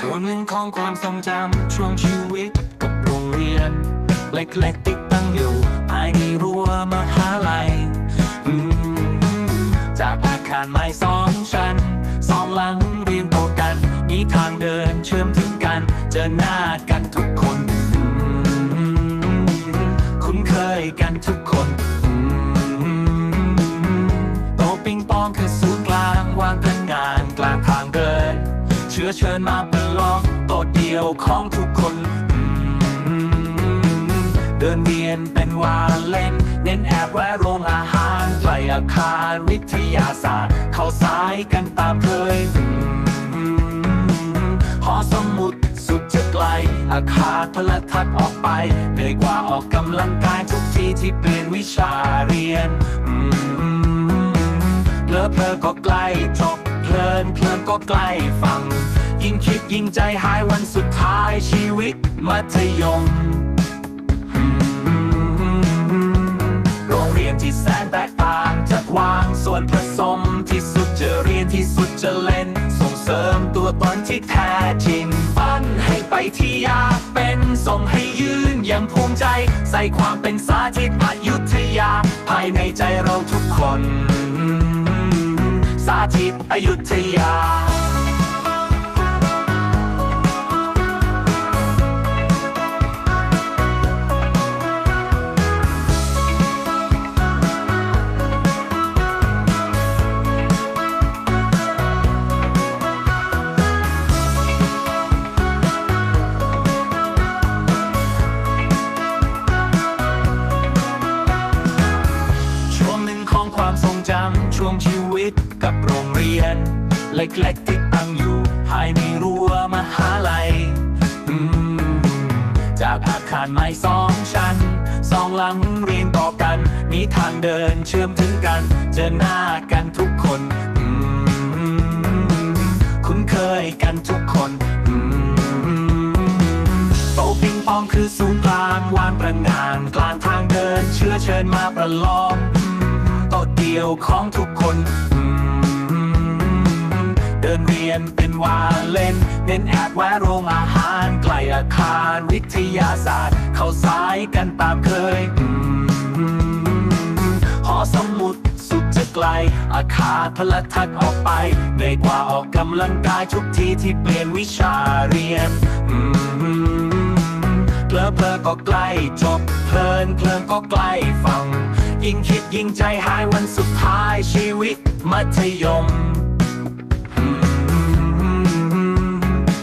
ส่วนหนึ่งของความทรงจำช่วงชีวิตกับโรงเรียน เล็กๆติดตั้งอยู่ภายในรั้วมหาลัยจากอาคารไม้สองชั้นสองหลังเรียงต่อกัน มีทางเดินเชื่อมถึงกัน เจอหน้ากัน ชื้อเชิญมาเป็นลอมโต๊ะเดียวของทุกคน เดินเวียนเป็นวาเล่น เน้นแอบแวะโรงอาหารใกล้อาคารวิทยาศาสตร์ เข้าสายกันตามเคยหอสมุดสุดจะไกล อาคารพลทัศน์ออกไปเหนื่อยกว่าออกกำลังกายทุกทีที่เปลี่ยนวิชาเรียนเลอเพลก็ใกล้จบเพลินเพลินก็ใกล้ฟัง ยิ่งคิดยิ่งใจหายวันสุดท้ายชีวิตมัธยม โรงเรียนที่แสนแตกต่างจัดวางส่วนผสมที่สุดจะเรียนที่สุดจะเล่น ส่งเสริมตัวตนที่แท้จริงปั้นให้ไปที่อยากเป็นส่งให้ยืนย่างภูมิใจ ใส่ความเป็นสาธิตอยุธยา ภายในใจเราทุกคน สาธิตอยุธยา ความทรงจำช่วงชีวิตกับโรงเรียน เล็กๆที่ตั้งอยู่ภายในรั้วมหาลัยจากอาคารไม้สองชั้น สองหลังเรียงต่อกันมีทางเดินเชื่อมถึงกัน เจอหน้ากันทุกคนคุ้นเคยกันทุกคนโต๊ะปิงปองคือศูนย์กลางวางประงาน กลางทางเดินเชื้อเชิญมาประลอง เดียวของทุกคน เดินเรียนเป็นวาเล่น เน้นแอบแวะโรงอาหารใกล้อาคารวิทยาศาสตร์ เข้าสายกันตามเคยหอสมุดสุดจะไกล อาคารพลทัศน์ออกไปเหนื่อยกว่าออกกำลังกายทุกทีที่เปลี่ยนวิชาเรียนเพลอเพลอก็ใกล้จบเพลินเพลินก็ใกล้ฟัง ยิ่งคิดยิ่งใจหายวันสุดท้ายชีวิตมัธยม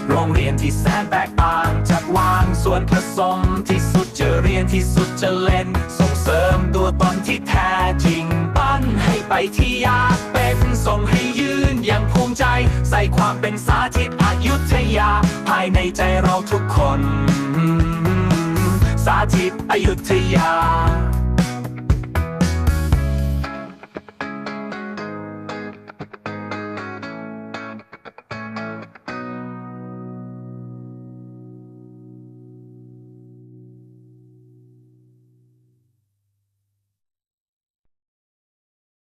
โรงเรียนที่แสนแตกต่างจากวางส่วนผสมที่สุดจะเรียนที่สุดจะเล่น ส่งเสริมตัวตนที่แท้จริง ปั้นให้ไปที่อยากเป็นส่งให้ยืนอย่างภูมิใจ ใส่ความเป็นสาธิตอยุธยา ภายในใจเราทุกคน สาธิตอยุธยา